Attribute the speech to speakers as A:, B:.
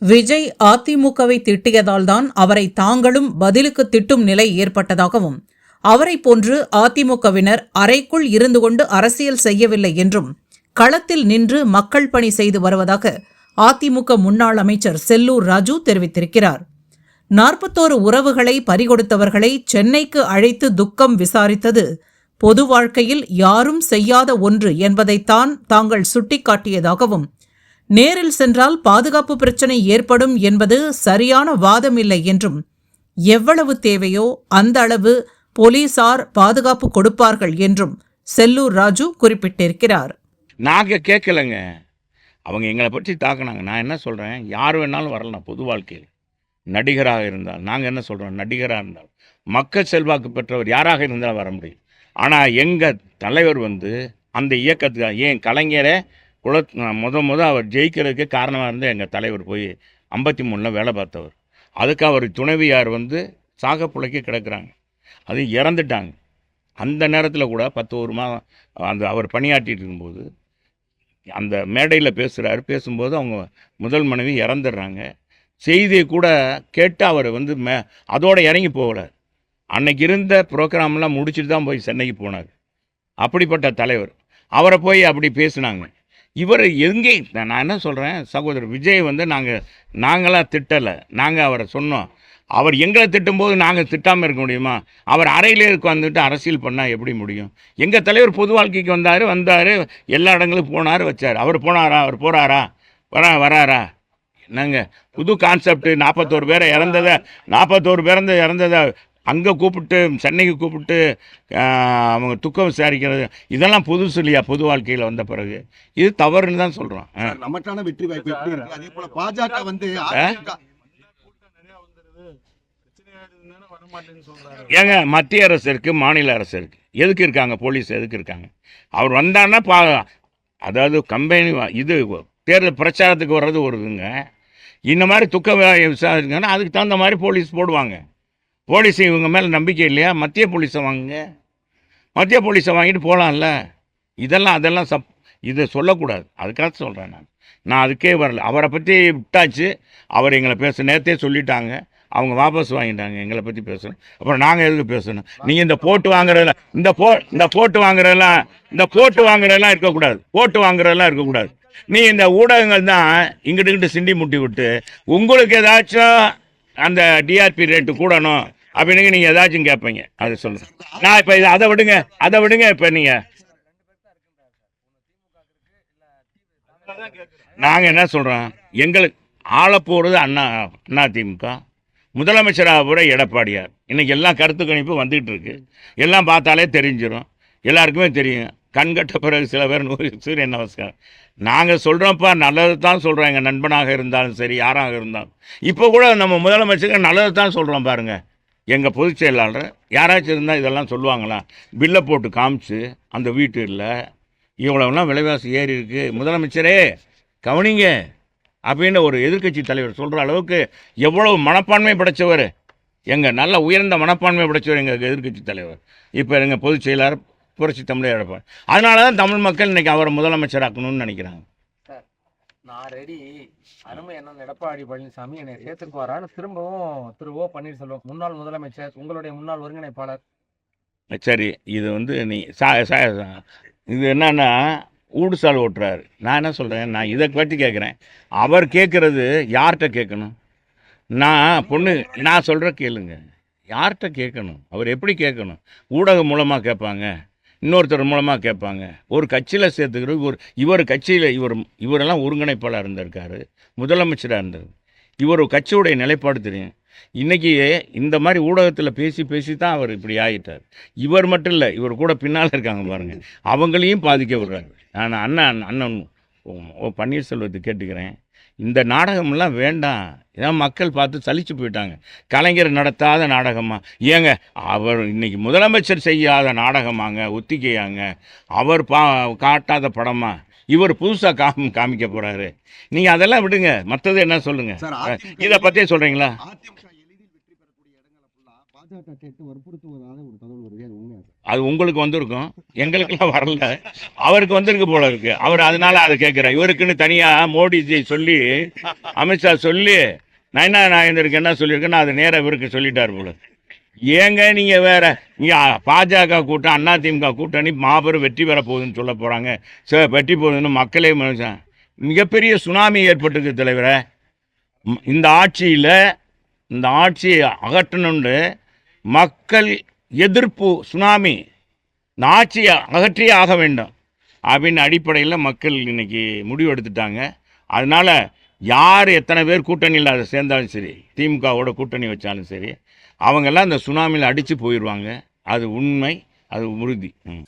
A: விஜய் அதிமுகவை திட்டியதால்தான் அவரை தாங்களும் பதிலுக்கு திட்டும் நிலை ஏற்பட்டதாகவும் அவரை போன்று அதிமுகவினர் அறைக்குள் இருந்து கொண்டு அரசியல் செய்யவில்லை என்றும் களத்தில் நின்று மக்கள் பணி செய்து வருவதாக அதிமுக முன்னாள் அமைச்சர் செல்லூர் ராஜு தெரிவித்திருக்கிறார். நாற்பத்தோரு உறவுகளை பறிகொடுத்தவர்களை சென்னைக்கு அழைத்து துக்கம் விசாரித்தது பொது வாழ்க்கையில் யாரும் செய்யாத ஒன்று என்பதைத்தான் தாங்கள் சுட்டிக்காட்டியதாகவும் நேரில் சென்றால் பாதுகாப்பு பிரச்சனை ஏற்படும் என்பது சரியான வாதம் இல்லை என்றும் எவ்வளவு தேவையோ அந்த அளவு போலீசார் பாதுகாப்பு கொடுப்பார்கள் என்றும் செல்லூர் ராஜு குறிப்பிட்டிருக்கிறார்.
B: நாங்கள் கேட்கலங்க. அவங்க எங்களை பற்றி தாக்குனாங்க. நான் என்ன சொல்கிறேன் யார் வேணாலும் வரலாம் பொது வாழ்க்கையில். நடிகராக இருந்தால் நாங்கள் என்ன சொல்கிறோம் நடிகராக இருந்தால். மக்கள் செல்வாக்கு பெற்றவர் யாராக இருந்தாலும் வர முடியும். ஆனால் எங்கள் தலைவர் வந்து அந்த இயக்கத்துக்கு ஏன் கலைஞரை குல முத முத அவர் ஜெயிக்கிறதுக்கு காரணமாக இருந்து எங்கள் தலைவர் போய் ஐம்பத்தி மூணில் வேலை பார்த்தவர். அதுக்கு அவர் துணைவியார் வந்து சாக கிடக்கிறாங்க. கிடக்குறாங்க அது இறந்துட்டாங்க. அந்த நேரத்தில் கூட பத்து ஒரு மாதம் அந்த அவர் பணியாற்றிட்டு இருக்கும்போது அந்த மேடையில் பேசுகிறாரு பேசும்போது அவங்க முதல் மனைவி இறந்துடுறாங்க. செய்தியை கூட கேட்டு அவர் வந்து மே அதோடு இறங்கி போகல. அன்னைக்கு இருந்த ப்ரோக்ராம்லாம் முடிச்சுட்டு தான் போய் சென்னைக்கு போனார். அப்படிப்பட்ட தலைவர். அவரை போய் அப்படி பேசினாங்க. இவர் எங்கே நான் என்ன சொல்கிறேன் சகோதரர் விஜய் வந்து நாங்கள் நாங்களாம் திட்டலை. நாங்கள் அவரை சொன்னோம். அவர் எங்களை திட்டும்போது நாங்கள் திட்டாமல் இருக்க முடியுமா? அவர் அறையிலே உட்காந்துட்டு அரசியல் பண்ணால் எப்படி முடியும்? எங்கள் தலைவர் பொது வாழ்க்கைக்கு வந்தார் வந்தார் எல்லா இடங்களுக்கும் போனார் வச்சார். அவர் போனாரா? அவர் போகிறாரா வரா வராரா? என்னங்க? புது கான்செப்ட் நாற்பத்தோரு பேரை இறந்ததை நாற்பத்தோரு பிறந்த இறந்ததை அங்கே கூப்பிட்டு சென்னைக்கு கூப்பிட்டு அவங்க துக்கம் விசாரிக்கிறது இதெல்லாம் புதுசு இல்லையா? பொது வாழ்க்கையில் வந்த பிறகு. இது தவறுன்னு தான் சொல்கிறோம்
C: நமக்கான வெற்றி வாய்ப்பு எப்படி இருக்கு? அதே போல பாஜக வந்து
B: ஏங்க மத்திய அரசு இருக்கு மாநில அரசு இருக்கு. எதுக்கு இருக்காங்க? போலீஸ் எதுக்கு இருக்காங்க? அவர் வந்தாருன்னா பா அதாவது கம்பெனி இது தேர்தல் பிரச்சாரத்துக்கு வர்றது ஒரு இதுங்க. இந்த மாதிரி துக்க வி- விசாரிங்கன்னா அதுக்கு தகுந்த மாதிரி போலீஸ் போடுவாங்க. போலீஸ் இவங்க மேலே நம்பிக்கை இல்லையா? மத்திய போலீஸை வாங்குங்க. மத்திய போலீஸை வாங்கிட்டு போகலாம்ல இதெல்லாம் அதெல்லாம் சப் இதை சொல்லக்கூடாது. அதுக்காக சொல்கிறேன் நான். நான் அதுக்கே வரல. அவரை பற்றி விட்டாச்சு. அவர் எங்களை பேச நேரத்தே சொல்லிட்டாங்க. அவங்க வாபஸ் வாங்கிட்டாங்க. எங்களை பற்றி பேசணும். அப்புறம் நாங்கள் எதுக்கு பேசணும்? நீங்கள் இந்த போட்டு வாங்குறதுல இந்த போ இந்த போட்டு வாங்குறதெல்லாம் இந்த போட்டு வாங்குறதெல்லாம் இருக்கக்கூடாது. போட்டு வாங்குறதெல்லாம் இருக்கக்கூடாது. நீ இந்த ஊடகங்கள் தான் இங்கிட்டு இங்கிட்டு சிண்டி முட்டி விட்டு உங்களுக்கு ஏதாச்சும் அந்த டிஆர்பி ரேட்டு கூடணும் அப்படின்னு நீங்கள் ஏதாச்சும் கேட்பீங்க அது சொல்லுங்கள் நான் இப்போ இதை அதை விடுங்க அதை விடுங்க இப்போ நீங்கள் நாங்கள் என்ன சொல்கிறோம் எங்களுக்கு ஆள போகிறது அண்ணா அண்ணா திமுக முதலமைச்சராக போகிற எடப்பாடியார். இன்றைக்கி எல்லாம் கருத்து கணிப்பு வந்துகிட்டு இருக்கு. எல்லாம் பார்த்தாலே தெரிஞ்சிடும் எல்லாருக்குமே தெரியும். கண்கட்ட பிறகு சில பேர் நூறு சூரியன் நமஸ்காரம். நாங்கள் சொல்கிறோம்ப்பா நல்லது தான் சொல்கிறோம் எங்கள் நண்பனாக இருந்தாலும் சரி யாராக இருந்தாலும். இப்போ கூட நம்ம முதலமைச்சருக்கு நல்லது தான் சொல்கிறோம் பாருங்கள் எங்கள் பொதுச் செயலாளர் யாராச்சும் இருந்தால் இதெல்லாம் சொல்லுவாங்களா? பில்லை போட்டு காமிச்சு அந்த வீட்டு இல்லை. இவ்வளவுலாம் விலைவாசி ஏறி இருக்குது முதலமைச்சரே கவனிங்க. அப்படின்னு ஒரு எதிர்க்கட்சி தலைவர் சொல்கிற அளவுக்கு எவ்வளவு மனப்பான்மை படைச்சவர். எங்கள் நல்ல உயர்ந்த மனப்பான்மை படைச்சவர் எங்கள் எதிர்க்கட்சி தலைவர். இப்போ எங்கள் பொதுச் செயலாளர் புரட்சி தமிழர் எடப்பாடி. அதனால தான் தமிழ் மக்கள் இன்றைக்கி அவரை முதலமைச்சராக்கணும்னு நினைக்கிறாங்க.
D: நான் ரெடி அருமை என்ன எடப்பாடி பழனிசாமி என்னை சேர்த்துக்கு வரான்னு திரும்பவும் திரு ஓ பன்னீர்செல்வம் முன்னாள் முதலமைச்சர் உங்களுடைய முன்னாள் ஒருங்கிணைப்பாளர்.
B: சரி இது வந்து நீ சா சா சா- இது என்னன்னா ஊடுசால் ஓட்டுறாரு. நான் என்ன சொல்கிறேன் நான் இதை பற்றி கேட்குறேன். அவர் கேட்குறது யார்கிட்ட கேட்கணும்? நான் பொண்ணு நான் சொல்கிற கேளுங்க. யார்கிட்ட கேட்கணும்? அவர் எப்படி கேட்கணும்? ஊடகம் மூலமாக கேட்பாங்க. இன்னொருத்தர் மூலமாக கேட்பாங்க. ஒரு கட்சியில் சேர்த்துக்கிற இவர் இவர் கட்சியில் இவர் இவரெல்லாம் ஒருங்கிணைப்பாளர் இருந்திருக்காரு முதலமைச்சராக இருந்தார் இவர் கட்சியுடைய நிலைப்பாடு தெரியும். இன்றைக்கி இந்த மாதிரி ஊடகத்தில் பேசி பேசி தான் அவர் இப்படி ஆகிட்டார் இவர் மட்டும் இல்லை இவர் கூட பின்னால் இருக்காங்க பாருங்கள் அவங்களையும் பாதிக்க விடுறாரு. நான் அண்ணன் அண்ணன் ஓ- ஓ பன்னீர்செல்வத்தை கேட்டுக்கிறேன். இந்த நாடகமெல்லாம் வேண்டாம். இதான் மக்கள் பார்த்து சலிச்சு போயிட்டாங்க. கலைஞர் நடத்தாத நாடகமா? ஏங்க அவர் இன்னைக்கு முதலமைச்சர் செய்யாத நாடகமாங்க ஒத்திகையாங்க. அவர் பா காட்டாத படமா? இவர் புதுசாக காம் காமிக்க போகிறாரு நீங்கள் அதெல்லாம் விடுங்க. மற்றது என்ன சொல்லுங்கள் இதை பற்றியே சொல்கிறீங்களா
C: பாஜக கேட்டு வற்புறுத்துவதாக ஒரு தகவல் வருது. அது உண்மையா
B: அது உங்களுக்கு வந்திருக்கும். எங்களுக்கெல்லாம் வரல. அவருக்கு வந்திருக்கு போல இருக்கு. அவர் அதனால அதை கேட்கிறார். இவருக்குன்னு தனியாக மோடிஜி சொல்லி அமித்ஷா சொல்லி நயனா நாயந்தருக்கு என்ன சொல்லியிருக்கேன்னு அதை நேராக இவருக்கு சொல்லிட்டார் போல ஏங்க நீங்கள் வேற? இங்கே பாஜக கூட்டம் அதிமுக கூட்டணி மாபெரும் வெற்றி பெற போகுதுன்னு சொல்ல போகிறாங்க ச வெற்றி போகுதுன்னு மக்களே மனுஷன் மிகப்பெரிய சுனாமி ஏற்பட்டிருக்கு தலைவரை. இந்த ஆட்சியில் இந்த ஆட்சியை அகற்றணும்னு மக்கள் எதிர்ப்பு சுனாமி நாச்சியை அகற்றியே ஆக வேண்டும். அப்படின்னு அடிப்படையில் மக்கள் இன்னைக்கு முடிவு எடுத்துட்டாங்க. அதனால் யார் எத்தனை பேர் கூட்டணியில் அதை சேர்ந்தாலும் சரி திமுகவோட கூட்டணி வச்சாலும் சரி அவங்கெல்லாம் அந்த சுனாமியில் அடித்து போயிடுவாங்க. அது உண்மை அது உறுதி. ம்.